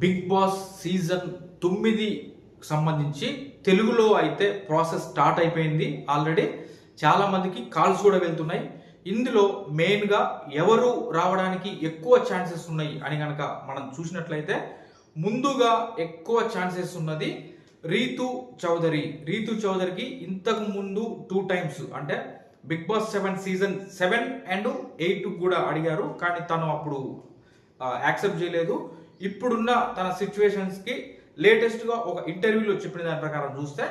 Big Boss season తొమ్మిది సంబంధించి తెలుగులో అయితే ప్రాసెస్ స్టార్ట్ అయిపోయింది ఆల్రెడీ. చాలామందికి కాల్స్ కూడా వెళ్తున్నాయి. ఇందులో మెయిన్గా ఎవరు రావడానికి ఎక్కువ ఛాన్సెస్ ఉన్నాయి అని కనుక మనం చూసినట్లయితే ముందుగా ఎక్కువ ఛాన్సెస్ ఉన్నది రీతు చౌదరి. రీతు చౌదరికి ఇంతకు ముందు టూ టైమ్స్ అంటే Bigg Boss seven season seven and eight కూడా అడిగారు. కానీ తను అప్పుడు యాక్సెప్ట్ చేయలేదు. ఇప్పుడున్న తన సిచ్యువేషన్స్కి లేటెస్ట్గా ఒక ఇంటర్వ్యూలో చెప్పిన దాని ప్రకారం చూస్తే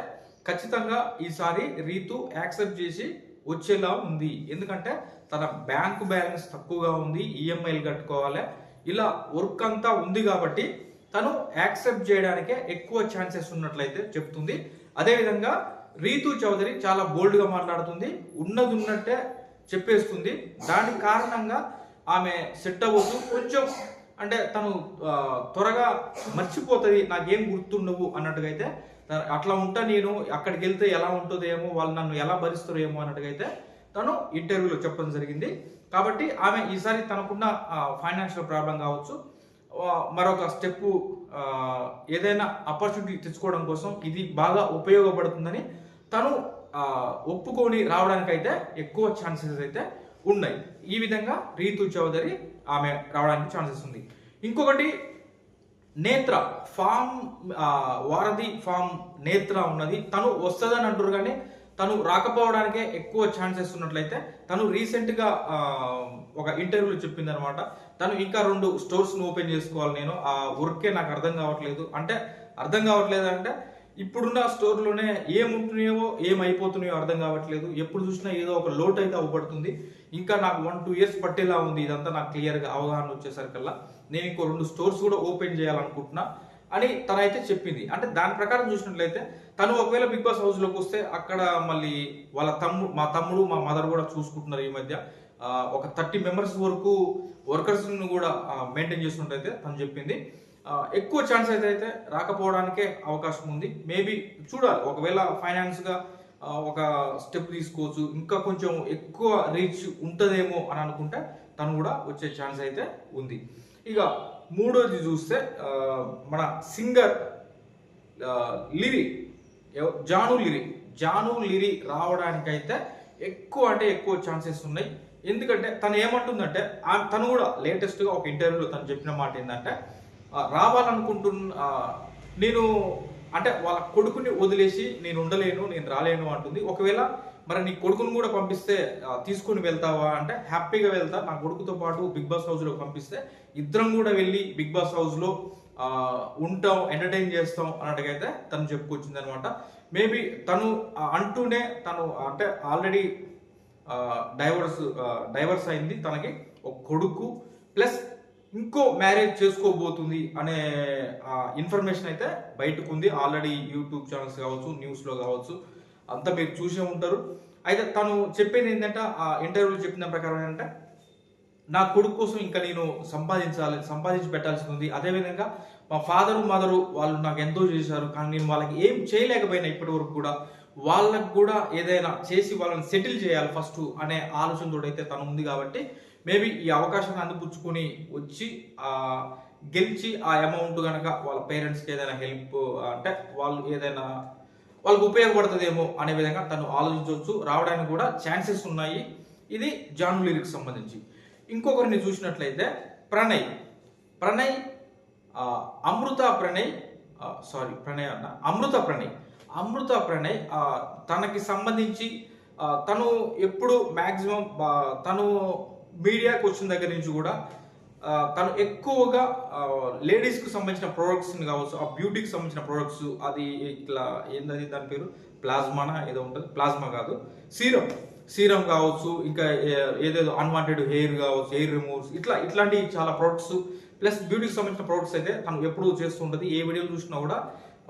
ఖచ్చితంగా ఈసారి రీతు యాక్సెప్ట్ చేసి వచ్చేలా ఉంది. ఎందుకంటే తన బ్యాంకు బ్యాలెన్స్ తక్కువగా ఉంది ఈఎంఐలు కట్టుకోవాలి ఇలా వర్క్ అంతా ఉంది కాబట్టి తను యాక్సెప్ట్ చేయడానికే ఎక్కువ ఛాన్సెస్ ఉన్నట్లయితే చెప్తుంది. అదేవిధంగా రీతు చౌదరి చాలా బోల్డ్గా మాట్లాడుతుంది ఉన్నది ఉన్నట్టే చెప్పేస్తుంది. దాని కారణంగా ఆమె సెట్ అవ్వదు కొంచెం అంటే తను త్వరగా మర్చిపోతుంది నాకేం గుర్తుండవు అన్నట్టుగా అయితే అట్లా ఉంటా నేను అక్కడికి వెళ్తే ఎలా ఉంటుందేమో వాళ్ళు నన్ను ఎలా భరిస్తారో ఏమో అన్నట్టుగా అయితే తను ఇంటర్వ్యూలో చెప్పడం జరిగింది. కాబట్టి ఆమె ఈసారి తనకున్న ఫైనాన్షియల్ ప్రాబ్లం కావచ్చు మరొక స్టెప్ ఏదైనా ఆపర్చునిటీ తెచ్చుకోవడం కోసం ఇది బాగా ఉపయోగపడుతుందని తను ఒప్పుకొని రావడానికైతే ఎక్కువ ఛాన్సెస్ అయితే ఉన్నాయి. ఈ విధంగా రీతు చౌదరి ఆమె రావడానికి ఛాన్సెస్ ఉంది. ఇంకొకటి నేత్ర. ఫామ్ వారధి ఫామ్ నేత్ర ఉన్నది. తను వస్తుందని అంటారు కానీ తను రాకపోవడానికే ఎక్కువ ఛాన్సెస్ ఉన్నట్లయితే తను రీసెంట్గా ఒక ఇంటర్వ్యూలో చెప్పింది అనమాట తను ఇంకా రెండు స్టోర్స్ను ఓపెన్ చేసుకోవాలి నేను. ఆ వర్కే నాకు అర్థం కావట్లేదు. అంటే అర్థం కావట్లేదు అంటే ఇప్పుడున్న స్టోర్లోనే ఏముంటున్నాయో ఏమైపోతున్నాయో అర్థం కావట్లేదు. ఎప్పుడు చూసినా ఏదో ఒక లోటు అయితే అవ్వబడుతుంది. ఇంకా నాకు వన్ టూ ఇయర్స్ పట్టేలా ఉంది. ఇదంతా నాకు క్లియర్గా అవగాహన వచ్చేసరికల్లా నేను ఇంకో రెండు స్టోర్స్ కూడా ఓపెన్ చేయాలనుకుంటున్నా అని తనైతే చెప్పింది. అంటే దాని ప్రకారం చూసినట్లయితే తను ఒకవేళ బిగ్ బాస్ హౌస్లోకి వస్తే అక్కడ మళ్ళీ వాళ్ళ తమ్ముడు మా తమ్ముడు మా మదర్ కూడా చూసుకుంటున్నారు ఈ మధ్య. ఒక థర్టీ మెంబర్స్ వరకు వర్కర్స్ను కూడా మెయింటైన్ చేస్తున్నట్టయితే తను చెప్పింది. ఎక్కువ ఛాన్స్ అయితే అయితే రాకపోవడానికే అవకాశం ఉంది. మేబీ చూడాలి. ఒకవేళ ఫైనాన్స్గా ఒక స్టెప్ తీసుకోవచ్చు. ఇంకా కొంచెం ఎక్కువ రీచ్ ఉంటుందేమో అని అనుకుంటే తను కూడా వచ్చే ఛాన్స్ అయితే ఉంది. ఇక మూడోది చూస్తే మన సింగర్ లిరి జాను లిరి జాను లిరి రావడానికైతే ఎక్కువ అంటే ఎక్కువ ఛాన్సెస్ ఉన్నాయి. ఎందుకంటే తను ఏమంటుందంటే ఆ- తను కూడా లేటెస్ట్గా ఒక ఇంటర్వ్యూలో తను చెప్పిన మాట ఏంటంటే రావాలనుకుంటున్న నేను అంటే వాళ్ళ కొడుకుని వదిలేసి నేను ఉండలేను నేను రాలేను అంటుంది. ఒకవేళ మరి నీ కొడుకుని కూడా పంపిస్తే తీసుకుని వెళ్తావా అంటే హ్యాపీగా వెళ్తా. నా కొడుకుతో పాటు బిగ్ బాస్ హౌస్లో పంపిస్తే ఇద్దరం కూడా వెళ్ళి బిగ్ బాస్ హౌస్లో ఉంటాం ఎంటర్టైన్ చేస్తాం అన్నట్టుగైతే తను చెప్పుకొచ్చింది అనమాట మేబీ తను అంటూనే తను అంటే ఆల్రెడీ డైవర్స్ డైవర్స్ అయింది తనకి. ఒక కొడుకు ప్లస్ ఇంకో మ్యారేజ్ చేసుకోబోతుంది అనే ఇన్ఫర్మేషన్ అయితే బయటకు ఉంది. ఆల్రెడీ యూట్యూబ్ ఛానల్స్ కావచ్చు న్యూస్లో కావచ్చు అంతా మీరు చూసే ఉంటారు. అయితే తను చెప్పేది ఏంటంటే ఆ ఇంటర్వ్యూలో చెప్పిన ప్రకారం ఏంటంటే నా కొడుకు కోసం ఇంకా నేను సంపాదించాలి సంపాదించి పెట్టాల్సి ఉంది. అదేవిధంగా మా ఫాదరు మదరు వాళ్ళు నాకు ఎంతో చేశారు. కానీ నేను వాళ్ళకి ఏం చేయలేకపోయినా ఇప్పటి వరకు కూడా వాళ్ళకు కూడా ఏదైనా చేసి వాళ్ళని సెటిల్ చేయాలి ఫస్ట్ అనే ఆలోచనతో అయితే తను ఉంది కాబట్టి మేబీ ఈ అవకాశాన్ని అందిపుచ్చుకొని వచ్చి గెలిచి ఆ అమౌంట్ కనుక వాళ్ళ పేరెంట్స్కి ఏదైనా హెల్ప్ అంటే వాళ్ళు ఏదైనా వాళ్ళకు ఉపయోగపడుతుందేమో అనే విధంగా తను ఆలోచించవచ్చు. రావడానికి కూడా ఛాన్సెస్ ఉన్నాయి. ఇది జాన్ లిరిక్స్ సంబంధించి. ఇంకొకరిని చూసినట్లయితే ప్రణయ్. ప్రణయ్ అమృత ప్రణయ్ సారీ ప్రణయ్ అన్న అమృత ప్రణయ్. అమృత ప్రణయ్ తనకి సంబంధించి తను ఎప్పుడు మ్యాక్సిమం తను మీడియాకి వచ్చిన దగ్గర నుంచి కూడా తను ఎక్కువగా లేడీస్కి సంబంధించిన ప్రోడక్ట్స్ని కావచ్చు ఆ బ్యూటీకి సంబంధించిన ప్రోడక్ట్స్ అది ఇట్లా ఏంటది దాని పేరు? ప్లాస్మానా ఏదో ఉంటుంది. ప్లాస్మా కాదు. సీరం. సీరం కావచ్చు ఇంకా ఏదేదో అన్వాంటెడ్ హెయిర్ కావచ్చు హెయిర్ రిమూవ్స్ ఇట్లా ఇట్లాంటి చాలా ప్రోడక్ట్స్ ప్లస్ బ్యూటీకి సంబంధించిన ప్రోడక్ట్స్ అయితే తను ఎప్పుడు చేస్తుంటుంది ఏ వీడియోలు చూసినా కూడా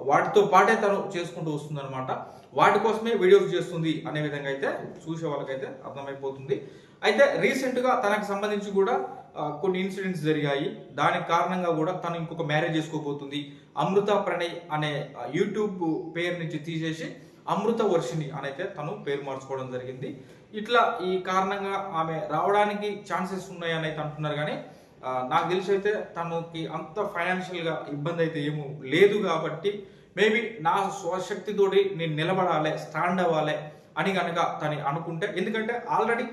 వాటితో పాటే తను చేసుకుంటూ వస్తుంది అనమాట వాటి కోసమే వీడియోస్ చేస్తుంది అనే విధంగా అయితే చూసే వాళ్ళకైతే అర్థమైపోతుంది. అయితే రీసెంట్గా తనకు సంబంధించి కూడా కొన్ని ఇన్సిడెంట్స్ జరిగాయి. దానికి కారణంగా కూడా తను ఇంకొక మ్యారేజ్ చేసుకోబోతుంది. అమృత ప్రణయ్ అనే యూట్యూబ్ పేరు నుంచి తీసేసి అమృత వర్షిణి అనైతే తను పేరు మార్చుకోవడం జరిగింది. ఇట్లా ఈ కారణంగా ఆమె రావడానికి ఛాన్సెస్ ఉన్నాయని అయితే అంటున్నారు కానీ నాకు తెలిసి అయితే తనకి అంత ఫైనాన్షియల్గా ఇబ్బంది అయితే ఏమో లేదు కాబట్టి మేబీ నా స్వశక్తితోటి నేను నిలబడాలి స్టాండ్ అవ్వాలి అని కనుక తను అనుకుంటే ఎందుకంటే ఆల్రెడీ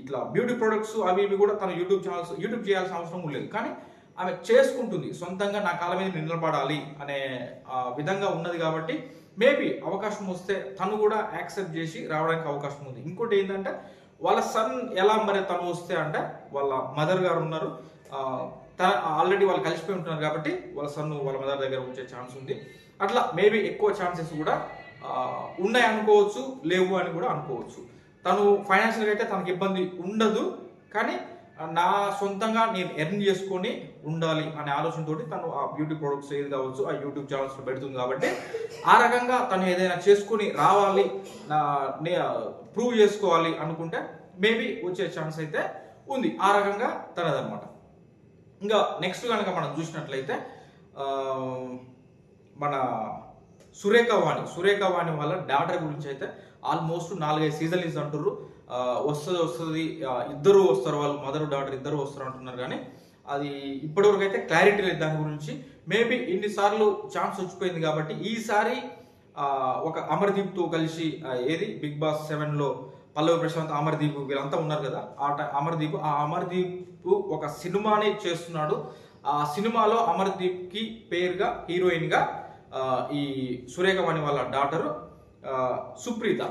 ఇట్లా బ్యూటీ ప్రొడక్ట్స్ అవి ఇవి కూడా తన యూట్యూబ్ ఛానల్స్ యూట్యూబ్ చేయాల్సిన అవసరం లేదు. కానీ ఆమె చేసుకుంటుంది. సొంతంగా నా కాల మీద నిలబడాలి అనే విధంగా ఉన్నది కాబట్టి మేబీ అవకాశం వస్తే తను కూడా యాక్సెప్ట్ చేసి రావడానికి అవకాశం ఉంది. ఇంకోటి ఏంటంటే వాళ్ళ సన్ ఎలా మరి తను వస్తే అంటే వాళ్ళ మదర్ గారు ఉన్నారు. తన ఆల్రెడీ వాళ్ళు కలిసిపోయి ఉంటున్నారు కాబట్టి వాళ్ళ సన్ను వాళ్ళ మదర్ దగ్గర వచ్చే ఛాన్స్ ఉంది. అట్లా మేబీ ఎక్కువ ఛాన్సెస్ కూడా ఉన్నాయి అనుకోవచ్చు లేవు అని కూడా అనుకోవచ్చు. తను ఫైనాన్షియల్గా అయితే తనకి ఇబ్బంది ఉండదు కానీ నా సొంతంగా నేను ఎర్న్ చేసుకొని ఉండాలి అనే ఆలోచనతోటి తను ఆ బ్యూటీ ప్రొడక్ట్స్ ఏది కావచ్చు ఆ యూట్యూబ్ ఛానల్స్ పెడుతుంది కాబట్టి ఆ రకంగా తను ఏదైనా చేసుకొని రావాలి ప్రూవ్ చేసుకోవాలి అనుకుంటే మేబీ వచ్చే ఛాన్స్ అయితే ఉంది. ఆ రకంగా తనదనమాట ఇంకా నెక్స్ట్ కనుక మనం చూసినట్లయితే మన సురేఖ వాణి సురేఖ వాణి వాళ్ళ డాటర్ గురించి అయితే ఆల్మోస్ట్ నాలుగైదు సీజన్ ఇస్ అంటారు వస్తుంది వస్తుంది ఇద్దరు వస్తారు వాళ్ళు మదర్ డాటర్ ఇద్దరు వస్తారు అంటున్నారు కానీ అది ఇప్పటివరకు అయితే క్లారిటీ లేదు దాని గురించి. మేబీ ఇన్నిసార్లు ఛాన్స్ వచ్చిపోయింది కాబట్టి ఈసారి ఒక అమర్దీప్తో కలిసి ఏది? బిగ్ బాస్ సెవెన్లో పల్లవి ప్రశాంత్ అమర్దీప్ వీళ్ళంతా ఉన్నారు కదా. ఆ అమర్దీప్ ఆ అమర్దీప్ ఒక సినిమాని చేస్తున్నాడు. ఆ సినిమాలో అమర్దీప్కి పేరుగా హీరోయిన్గా ఈ సురేఖవాణి వాళ్ళ డాటరు సుప్రీత.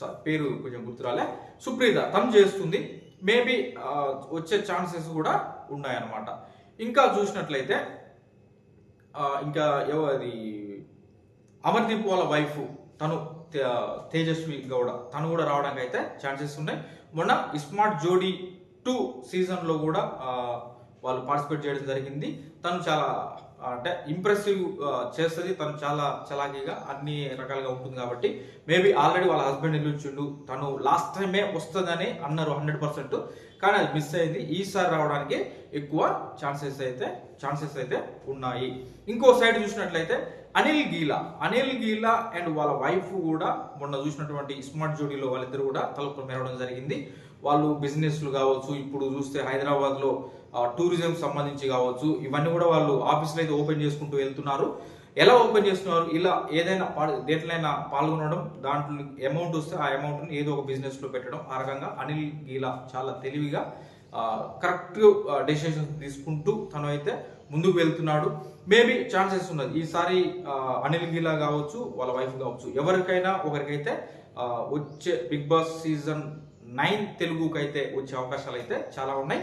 సారీ పేరు కొంచెం గుర్తురాలే. సుప్రీత తను చేస్తుంది. మేబీ వచ్చే ఛాన్సెస్ కూడా ఉన్నాయన్నమాట. ఇంకా చూసినట్లయితే ఇంకా ఎవరి అమర్దీప్ వాళ్ళ వైఫ్ తను తేజస్వి గౌడ. తను కూడా రావడానికి అయితే ఛాన్సెస్ ఉన్నాయి. మొన్న స్మార్ట్ జోడీ టూ సీజన్లో కూడా వాళ్ళు పార్టిసిపేట్ చేయడం జరిగింది. తను చాలా అంటే ఇంప్రెసివ్ చేస్తుంది. తను చాలా చలాకీగా అన్ని రకాలుగా ఉంటుంది కాబట్టి మేబీ ఆల్రెడీ వాళ్ళ హస్బెండ్ వెళ్ళొచ్చిండు తను లాస్ట్ టైమే వస్తుందని అన్నారు హండ్రెడ్ పర్సెంట్. కానీ అది మిస్ అయింది. ఈసారి రావడానికి ఎక్కువ ఛాన్సెస్ అయితే ఛాన్సెస్ అయితే ఉన్నాయి. ఇంకో సైడ్ చూసినట్లయితే అనిల్ గీలా. అనిల్ గీలా అండ్ వాళ్ళ వైఫ్ కూడా మొన్న చూసినటువంటి స్మార్ట్ జోడీలో వాళ్ళిద్దరు కూడా తలుపులు మెరవడం జరిగింది. వాళ్ళు బిజినెస్లు కావచ్చు ఇప్పుడు చూస్తే హైదరాబాద్లో టూరిజం సంబంధించి కావచ్చు ఇవన్నీ కూడా వాళ్ళు ఆఫీసులు అయితే ఓపెన్ చేసుకుంటూ వెళ్తున్నారు. ఎలా ఓపెన్ చేస్తున్నారు? ఇలా ఏదైనా దేంట్లైనా పాల్గొనడం దాంట్లో అమౌంట్ వస్తే ఆ అమౌంట్ని ఏదో ఒక బిజినెస్లో పెట్టడం ఆ రకంగా అనిల్ గీలా చాలా తెలివిగా కరెక్ట్ డెసిషన్స్ తీసుకుంటూ తను అయితే ముందుకు వెళ్తున్నాడు. మేబీ ఛాన్సెస్ ఉన్నది. ఈసారి అనిల్ గీలా కావచ్చు వాళ్ళ వైఫ్ కావచ్చు ఎవరికైనా ఒకరికైతే వచ్చే బిగ్ బాస్ సీజన్ నైన్ తెలుగుకైతే అయితే వచ్చే అవకాశాలు అయితే చాలా ఉన్నాయి.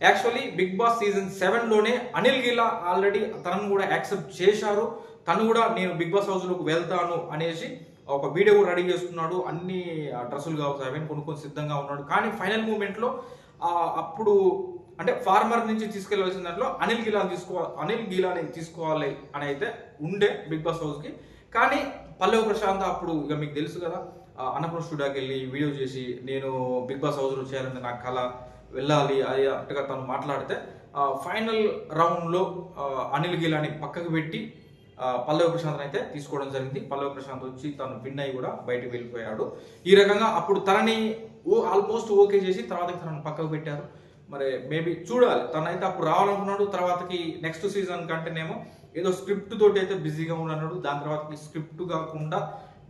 యాక్చువల్లీ బిగ్ బాస్ సీజన్ సెవెన్లోనే అనిల్ గిలా ఆల్రెడీ తనను కూడా యాక్సెప్ట్ చేశారు. తను కూడా నేను బిగ్ బాస్ హౌస్లోకి వెళ్తాను అనేసి ఒక వీడియో కూడా రెడీ చేసుకున్నాడు అన్ని డ్రెస్సులు కావచ్చు అవన్నీ కొనుక్కొని సిద్ధంగా ఉన్నాడు. కానీ ఫైనల్ మూమెంట్లో అప్పుడు అంటే ఫార్మర్ నుంచి తీసుకెళ్ళవలసిన దాంట్లో అనిల్ గిలాని తీసుకో అనిల్ గిలాని తీసుకోవాలి అని అయితే ఉండే బిగ్ బాస్ హౌస్కి కానీ పల్లవి ప్రశాంత్ అప్పుడు ఇక మీకు తెలుసు కదా అన్నపూర్ణ స్టూడియోకి వెళ్ళి వీడియో చేసి నేను బిగ్ బాస్ హౌస్లో చేయాలని నా కళ వెళ్ళాలి అది అట్టుగా తను మాట్లాడితే ఫైనల్ రౌండ్లో అనిల్ గిలాని పక్కకు పెట్టి పల్లవ పల్లవి ప్రశాంత్ అయితే తీసుకోవడం జరిగింది. పల్లవి ప్రశాంత్ వచ్చి తను విన్ అయ్యి కూడా బయటకు వెళ్ళిపోయాడు. ఈ రకంగా అప్పుడు తనని ఓ ఆల్మోస్ట్ ఓకే చేసి తర్వాత తనను పక్కకు పెట్టారు. మరి మేబీ చూడాలి. తనైతే అప్పుడు రావాలనుకున్నాడు. తర్వాతకి నెక్స్ట్ సీజన్ కంటేనేమో ఏదో స్క్రిప్ట్ తోటి అయితే బిజీగా ఉన్నాడు. దాని తర్వాత స్క్రిప్ట్ కాకుండా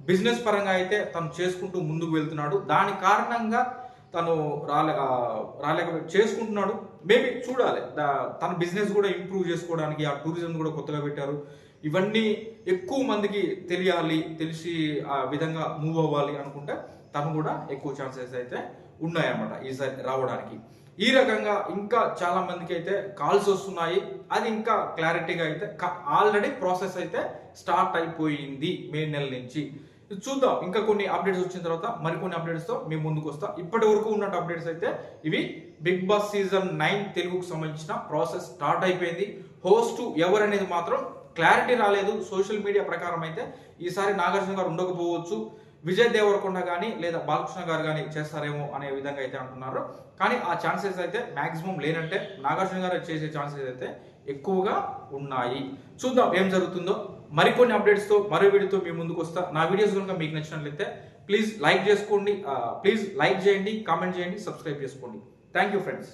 బిజినెస్ పరంగా అయితే తను చేసుకుంటూ ముందుకు వెళ్తున్నాడు. దాని కారణంగా తను రాలే రాలేక చేసుకుంటున్నాడు. మేబీ చూడాలి. తన బిజినెస్ కూడా ఇంప్రూవ్ చేసుకోవడానికి ఆ టూరిజం కూడా కొత్తగా పెట్టారు. ఇవన్నీ ఎక్కువ మందికి తెలియాలి తెలిసి ఆ విధంగా మూవ్ అవ్వాలి అనుకుంటే తను కూడా ఎక్కువ ఛాన్సెస్ అయితే ఉన్నాయన్నమాట ఈసారి రావడానికి. ఈ రకంగా ఇంకా చాలా మందికి అయితే కాల్స్ వస్తున్నాయి. అది ఇంకా క్లారిటీగా అయితే ఆల్రెడీ ప్రాసెస్ అయితే స్టార్ట్ అయిపోయింది మే నెల నుంచి. చూద్దాం. ఇంకా కొన్ని అప్డేట్స్ వచ్చిన తర్వాత మరికొన్ని అప్డేట్స్తో మేము ముందుకు వస్తాం. ఇప్పటి వరకు ఉన్న అప్డేట్స్ అయితే ఇవి బిగ్ బాస్ సీజన్ నైన్ తెలుగుకు సంబంధించిన ప్రాసెస్ స్టార్ట్ అయిపోయింది. హోస్ట్ ఎవరు అనేది మాత్రం క్లారిటీ రాలేదు. సోషల్ మీడియా ప్రకారం అయితే ఈసారి నాగార్జున గారు ఉండకపోవచ్చు. విజయ్ దేవరకొండ కానీ లేదా బాలకృష్ణ గారు కానీ చేస్తారేమో అనే విధంగా అయితే అంటున్నారు. కానీ ఆ ఛాన్సెస్ అయితే మాక్సిమం లేనంటే నాగార్జున గారు చేసే ఛాన్సెస్ అయితే ఎక్కువగా ఉన్నాయి. చూద్దాం ఏం జరుగుతుందో. మరికొన్ని అప్డేట్స్తో మరో వీడియోతో మీ ముందుకు వస్తా. నా వీడియోస్ కనుక మీకు నచ్చినట్లయితే ప్లీజ్ లైక్ చేసుకోండి. ప్లీజ్ లైక్ చేయండి కామెంట్ చేయండి సబ్స్క్రైబ్ చేసుకోండి. Thank you friends